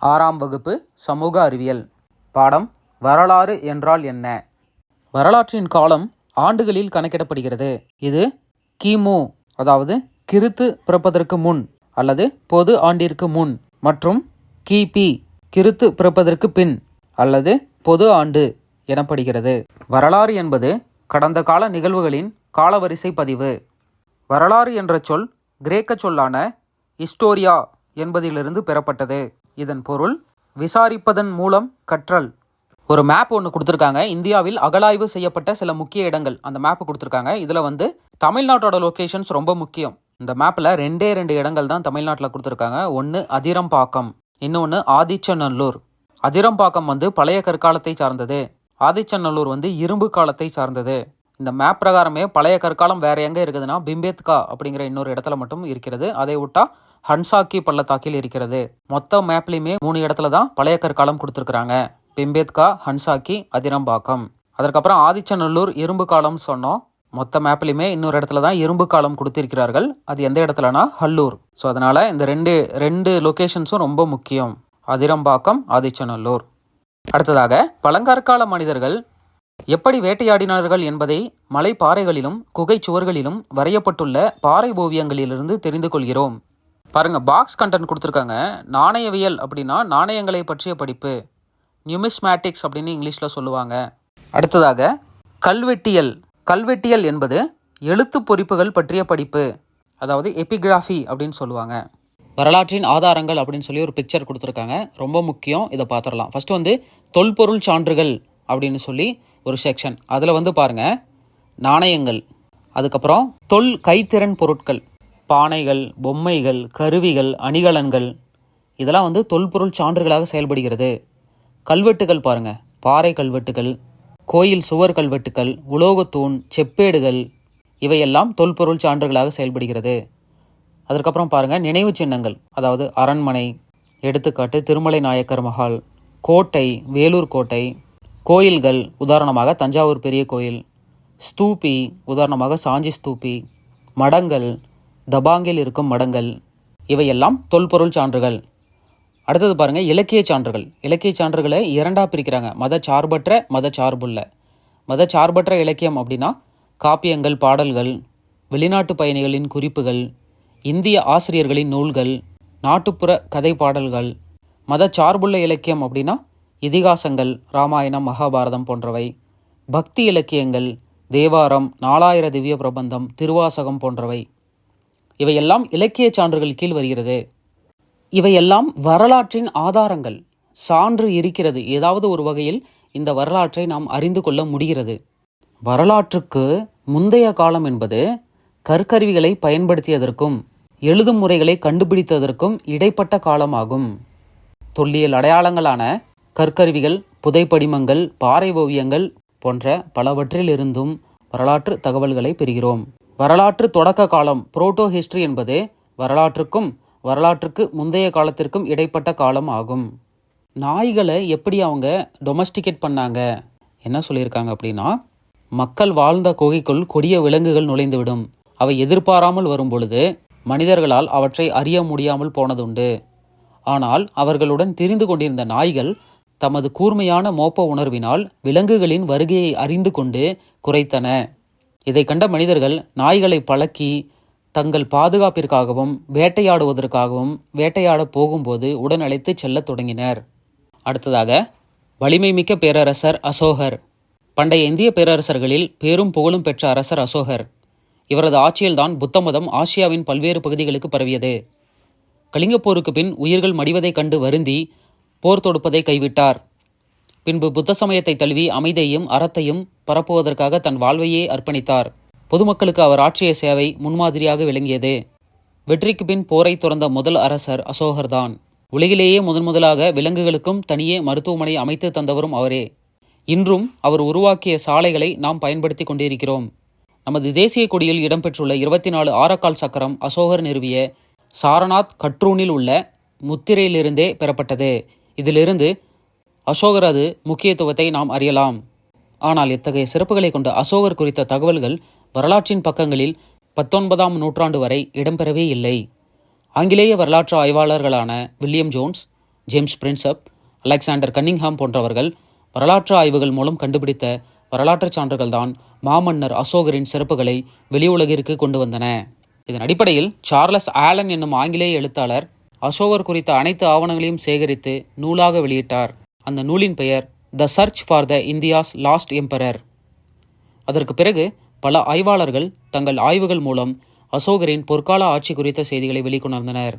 ஆறாம் வகுப்பு சமூக அறிவியல். பாடம் வரலாறு என்றால் என்ன? வரலாற்றின் காலம் ஆண்டுகளில் கணக்கிடப்படுகிறது. இது கிமு அதாவது கிறித்து பிறப்பதற்கு முன் அல்லது பொது ஆண்டிற்கு முன் மற்றும் கிபி கிறித்து பிறப்பதற்கு பின் அல்லது பொது ஆண்டு எனப்படுகிறது. வரலாறு என்பது கடந்த கால நிகழ்வுகளின் காலவரிசை பதிவு. வரலாறு என்ற சொல் கிரேக்க சொல்லான ஹிஸ்டோரியா என்பதிலிருந்து பெறப்பட்டது. இதன் பொருள் விசாரிப்பதன் மூலம் கற்றல். ஒரு மேப் ஒன்று கொடுத்துருக்காங்க. இந்தியாவில் அகலாய்வு செய்யப்பட்ட சில முக்கிய இடங்கள். அந்த மேப்பு கொடுத்துருக்காங்க. இதில் வந்து தமிழ்நாட்டோட லொக்கேஷன்ஸ் ரொம்ப முக்கியம். இந்த மேப்பில் ரெண்டே ரெண்டு இடங்கள் தான் தமிழ்நாட்டில் கொடுத்துருக்காங்க. ஒன்று அதிரம்பாக்கம் இன்னொன்று ஆதிச்சநல்லூர். அதிரம்பாக்கம் வந்து பழைய கற்காலத்தை சார்ந்தது. ஆதிச்சநல்லூர் வந்து இரும்பு காலத்தை சார்ந்தது. இந்த மேப் பிரகாரமே பழைய கற்காலம் வேற எங்கே இருக்குதுன்னா பிம்பேத்கா அப்படிங்கிற இன்னொரு இடத்துல மட்டும் இருக்கிறது. அதை விட்டா ஹன்சாக்கி பள்ளத்தாக்கில் இருக்கிறது. மொத்த மேப்லையுமே மூணு இடத்துல தான் பழைய கற்காலம் கொடுத்துருக்குறாங்க. பிம்பேத்கா ஹன்சாக்கி அதிரம்பாக்கம். அதற்கப்புறம் ஆதிச்சநல்லூர் இரும்பு காலம் சொன்னோம். மொத்த மேப்லையுமே இன்னொரு இடத்துல தான் இரும்பு காலம் கொடுத்திருக்கிறார்கள். அது எந்த இடத்துலனா ஹல்லூர். ஸோ அதனால இந்த ரெண்டு ரெண்டு லொக்கேஷன்ஸும் ரொம்ப முக்கியம். அதிரம்பாக்கம் ஆதிச்சநல்லூர். அடுத்ததாக பழங்கற்கால மனிதர்கள் எப்படி வேட்டையாடினார்கள் என்பதை மலைப்பாறைகளிலும் குகைச் குகை சுவர்களிலும் வரையப்பட்டுள்ள பாறை ஓவியங்களிலிருந்து தெரிந்து கொள்கிறோம். பாருங்க பாக்ஸ் கண்டென்ட் கொடுத்துருக்காங்க. நாணயவியல் அப்படின்னா நாணயங்களை பற்றிய படிப்பு. நியூமிஸ்மேட்டிக்ஸ் அப்படின்னு இங்கிலீஷில் சொல்லுவாங்க. அடுத்ததாக கல்வெட்டியல். கல்வெட்டியல் என்பது எழுத்து பொறிப்புகள் பற்றிய படிப்பு. அதாவது எபிகிராஃபி அப்படின்னு சொல்லுவாங்க. வரலாற்றின் ஆதாரங்கள் அப்படின்னு சொல்லி ஒரு பிக்சர் கொடுத்துருக்காங்க. ரொம்ப முக்கியம். இதை பார்த்துடலாம். ஃபஸ்ட்டு வந்து தொல்பொருள் சான்றுகள். அப்படின்னு சொல்லி ஒரு செக்ஷன் அதில் வந்து பாருங்கள் நாணயங்கள் அதுக்கப்புறம் தொல் கைத்திறன் பொருட்கள் பானைகள் பொம்மைகள் கருவிகள் அணிகலன்கள் இதெல்லாம் வந்து தொல்பொருள் சான்றுகளாக செயல்படுகிறது. கல்வெட்டுகள் பாருங்கள் பாறை கல்வெட்டுகள் கோயில் சுவர் கல்வெட்டுகள் உலோகத்தூண் செப்பேடுகள் இவையெல்லாம் தொல்பொருள் சான்றுகளாக செயல்படுகிறது. அதற்கப்புறம் பாருங்கள் நினைவு சின்னங்கள் அதாவது அரண்மனை எடுத்துக்காட்டு திருமலை நாயக்கர் மஹால் கோட்டை வேலூர் கோட்டை கோயில்கள் உதாரணமாக தஞ்சாவூர் பெரிய கோயில் ஸ்தூபி உதாரணமாக சாஞ்சி ஸ்தூபி மடங்கள் தபாங்கில் இருக்கும் மடங்கள் இவையெல்லாம் தொல்பொருள் சான்றுகள். அடுத்தது பாருங்க இலக்கிய சான்றுகள். இலக்கிய சான்றுகளை இரண்டாக பிரிக்கிறாங்க. மத சார்பற்ற மத சார்புள்ள. மத சார்பற்ற இலக்கியம் அப்படின்னா காப்பியங்கள் பாடல்கள் வெளிநாட்டு பயணிகளின் குறிப்புகள் இந்திய ஆசிரியர்களின் நூல்கள் நாட்டுப்புற கதை பாடல்கள். மத சார்புள்ள இலக்கியம் அப்படின்னா இதிகாசங்கள் ராமாயணம் மகாபாரதம் போன்றவை. பக்தி இலக்கியங்கள் தேவாரம் நாலாயிர திவ்ய பிரபந்தம் திருவாசகம் போன்றவை. இவையெல்லாம் இலக்கிய சான்றுகள் கீழ் வருகிறது. இவையெல்லாம் வரலாற்றின் ஆதாரங்கள். சான்று இருக்கிறது. ஏதாவது ஒரு வகையில் இந்த வரலாற்றை நாம் அறிந்து கொள்ள முடிகிறது. வரலாற்றுக்கு முந்தைய காலம் என்பது கற்கருவிகளை பயன்படுத்தியதற்கும் எழுதும் முறைகளை கண்டுபிடித்ததற்கும் இடைப்பட்ட காலமாகும். தொல்லியல் அடையாளங்களான கற்கருவிகள் புதைப்படிமங்கள் பாறை ஓவியங்கள் போன்ற பலவற்றிலிருந்தும் வரலாற்று தகவல்களை பெறுகிறோம். வரலாற்று தொடக்க காலம் புரோட்டோ ஹிஸ்டரி என்பது வரலாற்றுக்கும் வரலாற்றுக்கு முந்தைய காலத்திற்கும் இடைப்பட்ட காலம் ஆகும். நாய்களை எப்படி அவங்க டொமஸ்டிகேட் பண்ணாங்க? என்ன சொல்லியிருக்காங்க அப்படின்னா மக்கள் வாழ்ந்த குகைக்குள் கொடிய விலங்குகள் நுழைந்துவிடும். அவை எதிர்பாராமல் வரும் பொழுது மனிதர்களால் அவற்றை அறிய முடியாமல் போனதுண்டு. ஆனால் அவர்களுடன் திரிந்து கொண்டிருந்த நாய்கள் தமது கூர்மையான மோப்ப உணர்வினால் விலங்குகளின் வருகையை அறிந்து கொண்டு குறைத்தன. இதை கண்ட மனிதர்கள் நாய்களை பழக்கி தங்கள் பாதுகாப்பிற்காகவும் வேட்டையாடுவதற்காகவும் வேட்டையாட போகும்போது உடன் அழைத்து செல்லத் தொடங்கினர். அடுத்ததாக வலிமை மிக்க பேரரசர் அசோகர். பண்டைய இந்திய பேரரசர்களில் பேரும் புகழும் பெற்ற அரசர் அசோகர். இவரது ஆட்சியில்தான் புத்த மதம் ஆசியாவின் பல்வேறு பகுதிகளுக்கு பரவியது. கலிங்கப்போருக்கு பின் உயிர்கள் மடிவதைக் கண்டு வருந்தி போர் தொடுப்பதை கைவிட்டார். பின்பு புத்த சமயத்தை தழுவி அமைதியையும் அறத்தையும் பரப்புவதற்காக தன் வாழ்வையே அர்ப்பணித்தார். பொதுமக்களுக்கு அவர் ஆற்றிய சேவை முன்மாதிரியாக விளங்கியது. வெற்றிக்கு பின் போரை துறந்த முதல் அரசர் அசோகர்தான். உலகிலேயே முதன் முதலாக விலங்குகளுக்கும் தனியே மருத்துவமனை அமைத்து தந்தவரும் அவரே. இன்றும் அவர் உருவாக்கிய சாலைகளை நாம் பயன்படுத்தி கொண்டிருக்கிறோம். நமது தேசிய கொடியில் இடம்பெற்றுள்ள இருபத்தி நாலு ஆரக்கால் சக்கரம் அசோகர் நிறுவிய சாரநாத் கட்ரூனில் உள்ள முத்திரையிலிருந்தே பெறப்பட்டது. இதிலிருந்து அசோகரது முக்கியத்துவத்தை நாம் அறியலாம். ஆனால் இத்தகைய சிறப்புகளை கொண்ட அசோகர் குறித்த தகவல்கள் வரலாற்றின் பக்கங்களில் பத்தொன்பதாம் நூற்றாண்டு வரை இடம்பெறவே இல்லை. ஆங்கிலேய வரலாற்று ஆய்வாளர்களான William Jones James Prinsep Alexander Cunningham போன்றவர்கள் வரலாற்று ஆய்வுகள் மூலம் கண்டுபிடித்த வரலாற்றுச் சான்றுகள்தான் மாமன்னர் அசோகரின் சிறப்புகளை வெளி உலகிற்கு கொண்டு வந்தன. இதன் அடிப்படையில் சார்லஸ் ஆலன் என்னும் ஆங்கிலேய எழுத்தாளர் அசோகர் குறித்த அனைத்து ஆவணங்களையும் சேகரித்து நூலாக வெளியிட்டார். அந்த நூலின் பெயர் the search for the India's lost emperor அதற்கு பிறகு பல ஆய்வாளர்கள் தங்கள் ஆய்வுகள் மூலம் அசோகரின் பொற்கால ஆட்சி குறித்த செய்திகளை வெளிக்கொணர்ந்தனர்.